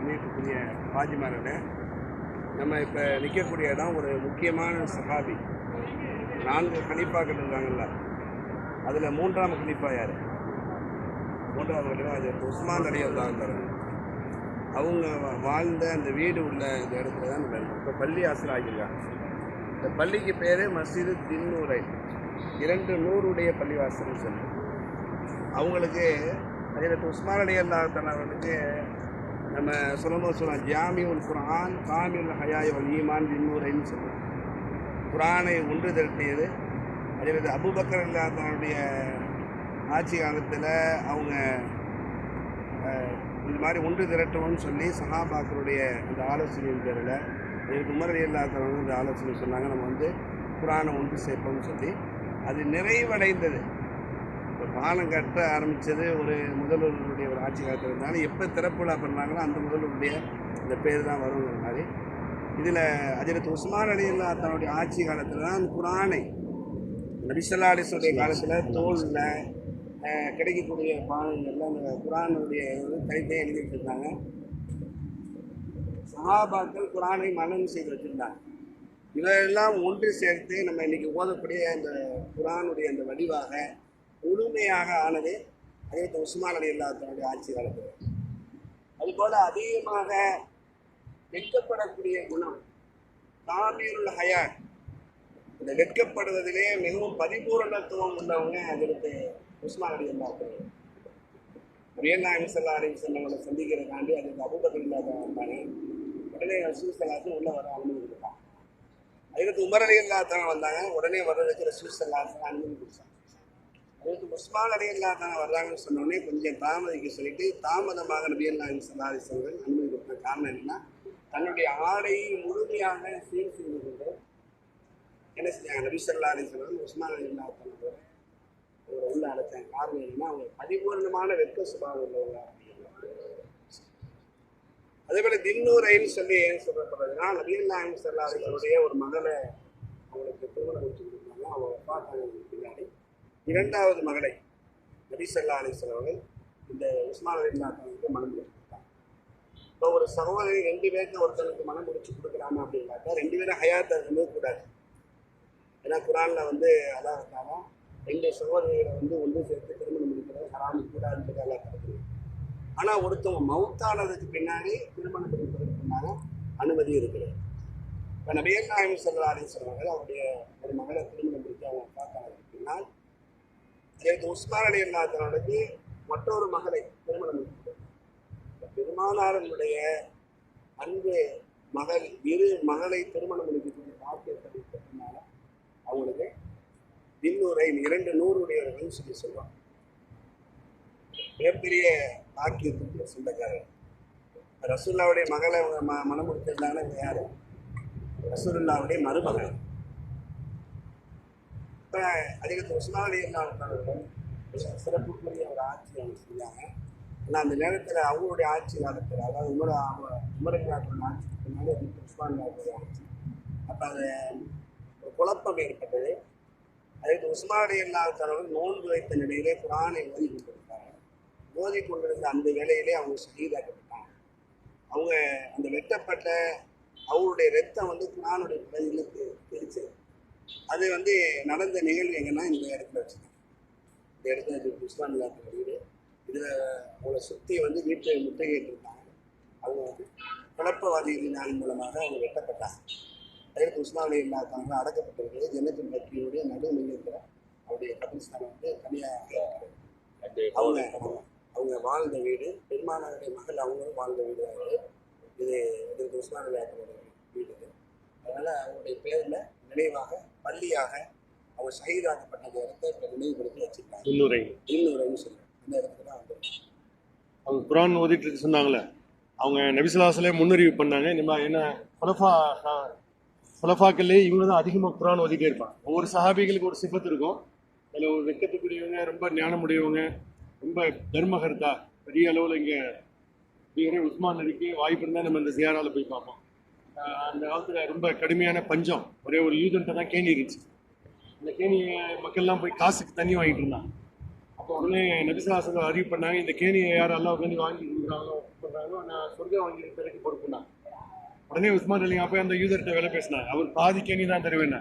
இணைக்கக்கூடிய ஹாஜிமார்களே நம்ம இப்போ நிற்கக்கூடிய இடம் ஒரு முக்கியமான சஹாபி நான்கு கணிப்பாக்கள் இருக்காங்கல்ல அதில் மூன்றாம் கணிப்பா யார் மூன்றாவது கணிப்பா அது உஸ்மான் அலி அல்லா அவங்க வா- வாழ்ந்த அந்த வீடு உள்ள இந்த இடத்துல தான் நம்ம இருக்கோம் இப்போ பள்ளி ஆசிரியர் ஆகியிருக்காங்க இந்த பள்ளிக்கு பேர் மசிது தின்னூரை இரண்டு நூறுடைய பள்ளிவாசல்னு சொல்லி அவங்களுக்கு அதில் உஸ்மான் அலி அல்லா அவர்களுக்கு நம்ம சொல்லணும் சொல்லலாம் உல் குரான் காமியுல் ஹயாய் வல் ஈமான் இன்னூரைன்னு சொல்லுவோம். குரானை ஒன்று திரட்டியது. அதில் அபுபக்கர் இல்லாதவனுடைய ஆட்சி காலத்தில் அவங்க இது இந்த மாதிரி ஒன்று திரட்டணும்னு சொல்லி சஹாபாக்களுடைய அந்த ஆலோசனையின் பேரில் இதுக்கு உமர் அலி இல்லாதவங்க இந்த ஆலோசனை சொன்னாங்க. நம்ம வந்து குரானை ஒன்று சேர்ப்போம்னு சொல்லி. அது நிறைவடைந்தது. பாலம் கட்ட ஆரம்பித்தது ஒரு முதல்வருடைய ஒரு ஆட்சி காலத்தில் இருந்தாலும் எப்போ திறப்புலா பண்ணாங்களோ அந்த முதல்வருடைய இந்த பேர் தான் வருங்கிற மாதிரி. இதில் அஜரத் உஸ்மான் அலி தன்னுடைய ஆட்சி காலத்தில் தான் குரானை நபிசல்லாடிஸுடைய காலத்தில் தோலில் கிடைக்கக்கூடிய பாடங்கள்ல அந்த குரானுடைய இது தனித்தே எழுதிட்டு இருந்தாங்க. சஹாபாக்கள் குரானை மனம் செய்து வச்சுருந்தாங்க. இவையெல்லாம் ஒன்று சேர்த்து நம்ம இன்றைக்கி ஓதக்கூடிய அந்த குரானுடைய அந்த வடிவாக முழுமையாக ஆனது அதே உஸ்மான் அலி இல்லாதவனுடைய ஆட்சி காலத்தில். அதுபோல் அதிகமாக வெட்கப்படக்கூடிய குணம் தாமீருள் ஹயாத் இந்த வெட்கப்படுவதிலே மிகவும் பரிபூரணத்துவம் உள்ளவங்க அதற்கு உஸ்மான் அலி இல்லாதவங்க ரியல் நாயம் சல்லா அலி சொன்னவங்களை சந்திக்கிறதுக்காண்டி அதுக்கு அபுபக்கர் இல்லாதவங்க வந்தாங்க உடனே ரசூல் சலாத்து உள்ளே வர அனுமதி கொடுத்தாங்க அதுக்கு உமர் அலி இல்லாதவங்க வந்தாங்க. உடனே வர்றதுக்கு ரசூல் சலாத்து அனுமதி கொடுத்தாங்க. அதுக்கு உஸ்மான் அடையல்லா தான் வர்றாங்கன்னு சொன்னோடனே கொஞ்சம் தாமதிக்க சொல்லிட்டு தாமதமாக நபியல் நாயம் சல்லா அனுமதி கொடுத்த காரணம் என்னன்னா தன்னுடைய ஆடையை முழுமையாக சீர் செய்து கொண்டு என்ன செஞ்சாங்க? நபி சொல்லாதி அலி உஸ்மான் அலி அல்லாத்தான அவரை உள்ள அழைச்சாங்க. காரணம் என்னன்னா அவங்க பரிபூர்ணமான வெப்ப சுபாவம் உள்ளவங்க அதே போல தின்னூரைன்னு சொல்லி ஏன் சொல்லப்படுறதுன்னா நபியல் நாயம் ஒரு மகளை அவங்களுக்கு திருமணம் முடிச்சு கொடுத்தாங்க. அவங்க பார்த்தாங்க பின்னாடி இரண்டாவது மகளை நபி சல்லா அலிஸ்லாம் அவர்கள் இந்த உஸ்மான் அலி மனம் முடிச்சு கொடுத்தாங்க இப்போ ஒரு சகோதரி ரெண்டு பேருக்கு ஒருத்தனுக்கு மனம் முடிச்சு கொடுக்குறாங்க அப்படின்னாக்கா ரெண்டு பேரும் ஹயாத் இருக்கவே கூடாது. ஏன்னா குரானில் வந்து அதான் இருக்காங்க ரெண்டு சகோதரிகளை வந்து ஒன்று சேர்த்து திருமணம் முடிக்கிறது ஹராமி கூடாதுன்னு சொல்லி எல்லாம் கருதுங்க ஆனால் ஒருத்தவங்க மவுத்தானதுக்கு பின்னாடி திருமணம் முடிப்பதற்குண்டான அனுமதி இருக்கிறது. இப்போ நபியல் நாயம் சல்லா சொல்லுவாங்க அவருடைய ஒரு மகளை திருமணம் முடித்து அவங்க பார்த்தாங்க. பின்னால் சேர்த்து உஸ்மான் அலி அல்லாத்தனுக்கு மற்றொரு மகளை திருமணம் பெருமானாரனுடைய அன்பு மகள் இரு மகளை திருமணம் முடிக்கக்கூடிய பாக்கியத்தை பெற்றதுனால அவங்களுக்கு தின்னூரை இரண்டு நூறுடையவர்கள் சொல்லி சொல்லுவாங்க. மிகப்பெரிய பாக்கியத்துக்கு சொந்தக்காரர். ரசூல்லாவுடைய மகளை அவங்க ம மனம் கொடுத்திருந்தாங்கன்னா யாரு? ரசூல்லாவுடைய மருமகள். இப்போ அதிகத்து உஸ்மான் அலி சிறப்புக்குரிய ஒரு ஆட்சி அவங்க செஞ்சாங்க ஆனால் அந்த நேரத்தில் அவங்களுடைய ஆட்சி காலத்தில் அதாவது உமர உமரங்காட்டோட ஆட்சிக்கு முன்னாடி அதிகத்து உஸ்மான் அல்லாவுடைய ஆட்சி அப்போ அது ஒரு குழப்பம் ஏற்பட்டது. அதுக்கு உஸ்மான் அலி நோன்பு வைத்த நிலையிலே குரானை ஓதி கொண்டிருந்தாங்க ஓதி கொண்டிருந்த அந்த வேலையிலே அவங்க சகிதாக்கப்பட்டாங்க அவங்க அந்த வெட்டப்பட்ட அவங்களுடைய ரத்தம் வந்து குரானுடைய பகுதியில் அது வந்து நடந்த நிகழ்வு எங்கன்னா இந்த இடத்துல வச்சுருக்காங்க இந்த இடத்துல இது உஸ்மான் இல்லாத வீடு இதில் அவங்கள சுற்றி வந்து வீட்டில் முற்றுகையிட்டு இருந்தாங்க அவங்க வந்து குழப்பவாதிகளின் மூலமாக அவங்க வெட்டப்பட்டாங்க. அதே உஸ்மான் இல்லாதவங்க அடக்கப்பட்டிருக்கிறது. ஜெனத்தின் பக்தியினுடைய நடு மையத்தில் அவருடைய கபில்ஸ்தானம் வந்து தனியாக அவங்க அவங்க வாழ்ந்த வீடு பெருமானாருடைய மகள் அவங்களும் வாழ்ந்த வீடு இது. இது இதற்கு உஸ்மான் வீடு அதனால் அவங்களுடைய பேரில் நினைவாக பள்ளியாக அவங்க ஷஹீதாக்கப்பட்ட அந்த இடத்த இப்போ நினைவுபடுத்தி வச்சுருக்காங்க. முன்னுரை இன்னொருன்னு சொல்லுவேன் அந்த இடத்துக்கு தான் வந்து அவங்க குரான் ஓதிட்டு சொன்னாங்களே அவங்க நபிசுல்லாசலே முன்னறிவு பண்ணாங்க இந்த மாதிரி என்ன ஃபலஃபா ஃபலஃபாக்கள்லேயே இவங்க தான் அதிகமாக குரான் ஓதிட்டே இருப்பாங்க. ஒவ்வொரு சஹாபிகளுக்கு ஒரு சிபத்து இருக்கும். அதில் ஒரு வெக்கத்துக்குரியவங்க ரொம்ப ஞானமுடையவங்க ரொம்ப தர்மகர்த்தா பெரிய அளவில் இங்கே உஸ்மான் நதிக்கு வாய்ப்பு இருந்தால் நம்ம இந்த ஜியாராவில் போய் பார்ப்போம். அந்த காலத்தில் ரொம்ப கடுமையான பஞ்சம். ஒரே ஒரு யூதன்ட்ட தான் கேணி இருந்துச்சு. அந்த கேணி மக்கள்லாம் போய் காசுக்கு தண்ணி வாங்கிட்டு இருந்தாங்க. அப்போ உடனே நபிசுலாசங்க அறிவு பண்ணாங்க இந்த கேணியை யார் எல்லாம் உட்காந்து வாங்கி கொடுக்குறாங்களோ பண்ணுறாங்களோ நான் சொர்க்கம் பிறகு பொறுப்புனா உடனே உஸ்மான் அலிங்க போய் அந்த யூதர்கிட்ட வேலை பேசினார். அவர் பாதி கேணி தான் தருவேன்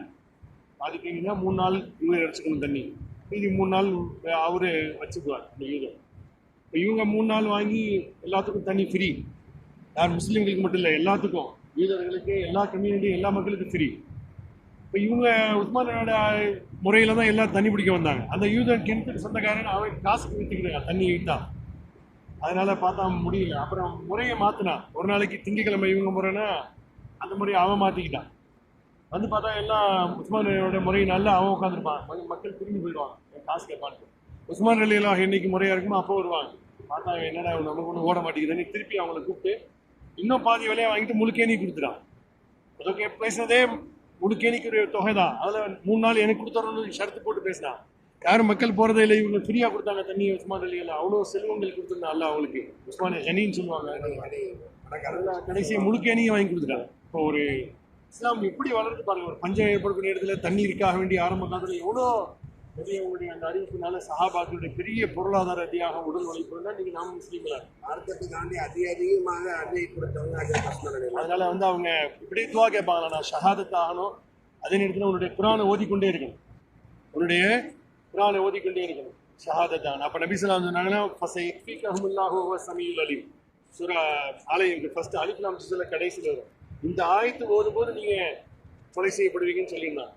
பாதி கேணி தான் மூணு நாள் இவர் அடிச்சுக்கணும் தண்ணி. மீதி மூணு நாள் அவரு வச்சுக்குவார் இந்த யூதர். இப்போ இவங்க மூணு நாள் வாங்கி எல்லாத்துக்கும் தண்ணி ஃப்ரீ யார் முஸ்லீம்களுக்கு மட்டும் இல்லை எல்லாத்துக்கும். யூதர்களுக்கு எல்லா கம்யூனிட்டி எல்லா மக்களுக்கும் ஃப்ரீ இப்போ இவங்க உஸ்மானோட முறையில் தான் எல்லாம் தண்ணி பிடிக்க வந்தாங்க. அந்த யூதர் கிணத்துக்கு சொந்தக்காரன் அவன் காசுக்கு விற்றுக்கிறாங்க தண்ணி விட்டான் அதனால் பார்த்தா முடியல. அப்புறம் முறையை மாற்றினான் ஒரு நாளைக்கு திங்கக்கிழமை இவங்க முறைனா அந்த முறையை அவன் மாற்றிக்கிட்டான் வந்து பார்த்தா எல்லாம் உஸ்மானோட முறை நல்லா அவன் உட்காந்துருப்பான் மக்கள் திரும்பி போயிடுவாங்க. என் காசு கேட்பான்னு உஸ்மான் அலியெல்லாம் என்னைக்கு முறையாக இருக்குமோ அப்போ வருவாங்க. பார்த்தா என்னடா இவன் நமக்கு ஒன்று ஓட மாட்டேங்குதுன்னு திருப்பி அவங்கள கூப்பிட்டு இன்னும் பாதி விலையை வாங்கிட்டு முழுக்கேணி கொடுத்துட்டான். அதுக்கு பேசினதே முழுக்கேணிக்கு தொகை தான் அதில் மூணு நாள் எனக்கு கொடுத்துறோம்னு ஷரத்து போட்டு பேசினான். யாரும் மக்கள் போகிறதே இல்லை இவங்க ஃப்ரீயாக கொடுத்தாங்க தண்ணி உஸ்மான் அலியில் அவ்வளோ செல்வங்கள் கொடுத்துருந்தா அல்ல அவங்களுக்கு. உஸ்மான் ஜனின்னு சொல்லுவாங்க. கடைசியை முழுக்கேணியும் வாங்கி கொடுத்துட்டாங்க. இப்போ ஒரு இஸ்லாம் எப்படி வளர்ந்து பாருங்க. ஒரு பஞ்சம் ஏற்படக்கூடிய இடத்துல தண்ணீருக்காக வேண்டிய ஆரம்ப காலத்தில் எவ்வளோ பெரியவங்களுடைய அந்த அறிவிப்புனால சஹாபாக்களுடைய பெரிய பொருளாதார தியாகம் உடல் உழைப்பு தான் நீங்கள் நாம் முஸ்லீம்களா? மார்க்கெட்டு தாண்டி அதிக அதிகமாக அன்னை கொடுத்தவங்க அலி அதனால வந்து அவங்க இப்படி துவா கேட்பாங்களா நான் ஷஹாதத் ஆகணும் அதே நேரத்தில் உன்னுடைய குரானை ஓதிக்கொண்டே இருக்கணும். உன்னுடைய குரானை ஓதிக்கொண்டே இருக்கணும். ஷஹாதத் ஆகணும். அப்போ நபிசலாம் சொன்னாங்கன்னா ஃபஸ்ட் இக்ஃபிகஹமுல்லாஹு ஹுவ சமீஉல் அலீம். சூரா ஆலயம் ஃபர்ஸ்ட் அலிஃப்லாம் ஜுஸ்ல கடைசியில் வரும். இந்த ஆயத்து ஓதும்போது நீங்கள் கொலை செய்யப்படுவீங்கன்னு சொல்லியிருந்தாங்க.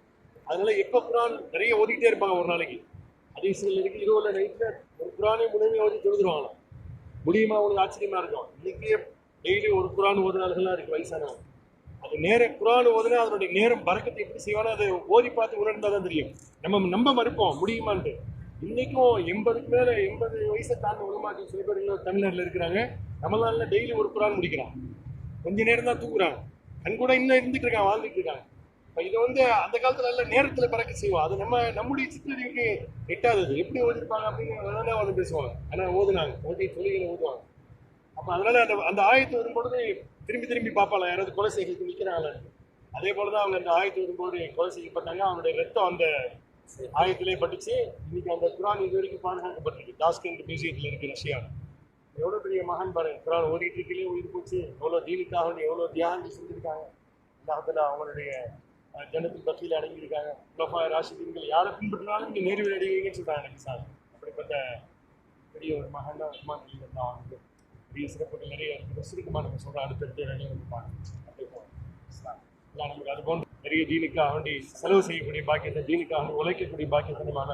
அதனால எப்போ குரான் நிறைய ஓதிக்கிட்டே இருப்பாங்க ஒரு நாளைக்கு. அதிசயில் இருக்கு இரவுல நைட்டில் ஒரு குரானே முழுமையாக ஓதி தொழுதுருவாங்களாம். முடியுமா அவங்களுக்கு ஆச்சரியமா இருக்கும். இன்றைக்கே டெய்லி ஒரு குரான் ஓதுனால்கள்லாம் இருக்கு வயசானவங்க. அது நேர குரான் ஓதுனா அதனுடைய நேரம் பறக்கத்தை எப்படி செய்வானோ அதை ஓதி பார்த்து உணர்ந்தால் தான் தெரியும். நம்ம நம்ப மறுப்போம் முடியுமான்ட்டு. இன்னைக்கும் எண்பதுக்கு மேல எண்பது வயசை தாண்டி உலமாக்கி சில பேர் இன்னும் தமிழ்நாட்டில் இருக்கிறாங்க. நம்மளால டெய்லி ஒரு குரான் முடிக்கிறான். கொஞ்ச நேரம் தான் தூங்குறாங்க கண் கூட இன்னும் இருந்துட்டு இருக்கான் வாழ்ந்துட்டு இருக்காங்க இது வந்து அந்த காலத்துல எல்லாம் நேரத்துல பறக்க செய்வோம். அது நம்ம நம்முடைய சித்திரத்துக்கு எட்டாதது. எப்படி ஓதிருப்பாங்க அப்படின்னு வந்து பேசுவாங்க. ஆனா ஓதுனாங்க. ஓதி தொழில்களை ஓதுவாங்க. அப்ப அதனால அந்த அந்த ஆயத்து வரும்பொழுது திரும்பி திரும்பி பார்ப்பாங்க. யாராவது கொலை செய்யறதுக்கு நிற்கிறாங்களே அதே போலதான் அவங்க அந்த ஆயத்து வரும்போது கொலை செய்யப்பட்டாங்க. அவனுடைய ரத்தம் அந்த ஆயத்திலே பட்டுச்சு. இன்னைக்கு அந்த குரான் இது வரைக்கும் பாதுகாக்கப்பட்டிருக்கு. டாஸ்கண்ட் மியூசியத்தில் இருக்கு விஷயம் எவ்வளோ பெரிய மகான் பாருங்க குரான் ஓடிட்டு இருக்கலே உயிர் போச்சு. எவ்வளோ தீனுக்காக எவ்வளோ தியாகங்கள் செஞ்சுருக்காங்க. இந்த அவங்களுடைய அஹ், ஜன்னத்தில் பற்றியில் அடங்கியிருக்காங்க. லோஃபா ராஷிதீன்கள் யாரை பின்பற்றினாலும் நீங்கள் நேர்வில் அடைவீங்கன்னு சொல்கிறாங்க சார். அப்படிப்பட்ட பெரிய ஒரு மகன் அலி தான் வந்து பெரிய சிறப்புகள் நிறைய இருக்குது சுருக்கமாக நம்ம சொல்கிறோம் அடுத்தடுத்து பார்க்கணும் அப்படி போகணும் இஸ்லாம். எல்லாம் நமக்கு அது போன்ற பெரிய தீனுக்காக வேண்டி செலவு செய்யக்கூடிய பாக்கியத்தை தீனுக்காக வேண்டி உழைக்கக்கூடிய பாக்கியத்தை நம்ம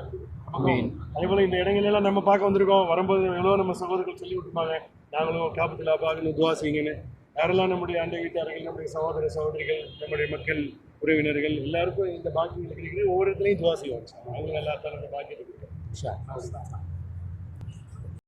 அதே போல இந்த இடங்கள் எல்லாம் நம்ம பார்க்க வந்திருக்கோம். வரும்போது எவ்வளோ நம்ம சகோதரர்கள் சொல்லி விட்டுருப்பாங்க நாங்களும் காப்பத்தில் பார்க்கணும் துவா செய்யுங்கன்னு. யாரெல்லாம் நம்முடைய அண்டை வீட்டார்கள் நம்முடைய சகோதர சகோதரிகள் நம்முடைய மக்கள் உறவினர்கள் எல்லாருக்கும் இந்த பாக்கியங்கள் கிடைக்கிறது ஒவ்வொரு இடத்துலையும் துவா செய்வாங்க. அவங்களுக்கு எல்லாத்தாலும் அந்த பாக்கியத்தை கொடுக்குறோம்